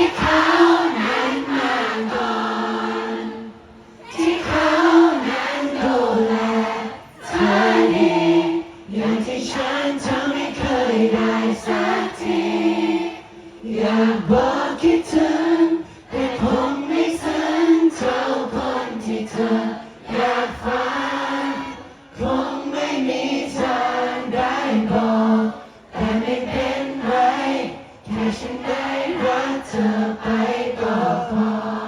ที่เขานั้นมก่อนที่เขานั้นดูแลเธอดีอย่างที่ฉันเธไม่เคยได้สักทีอยากบอกคิดถึง what a bite of fun.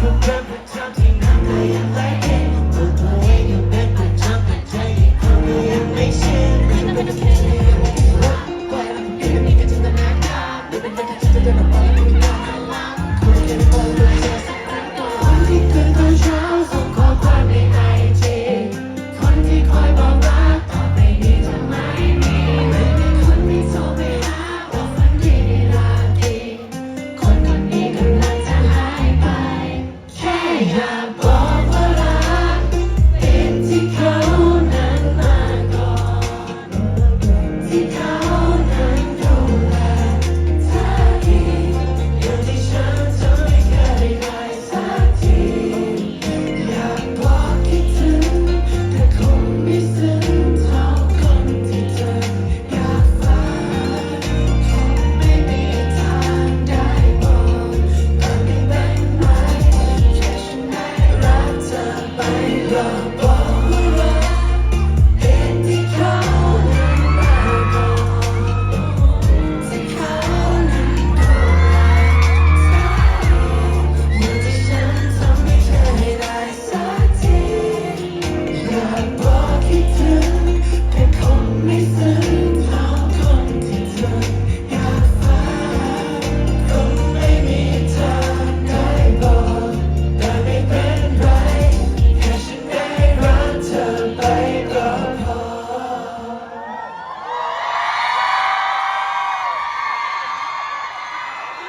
for perfect time,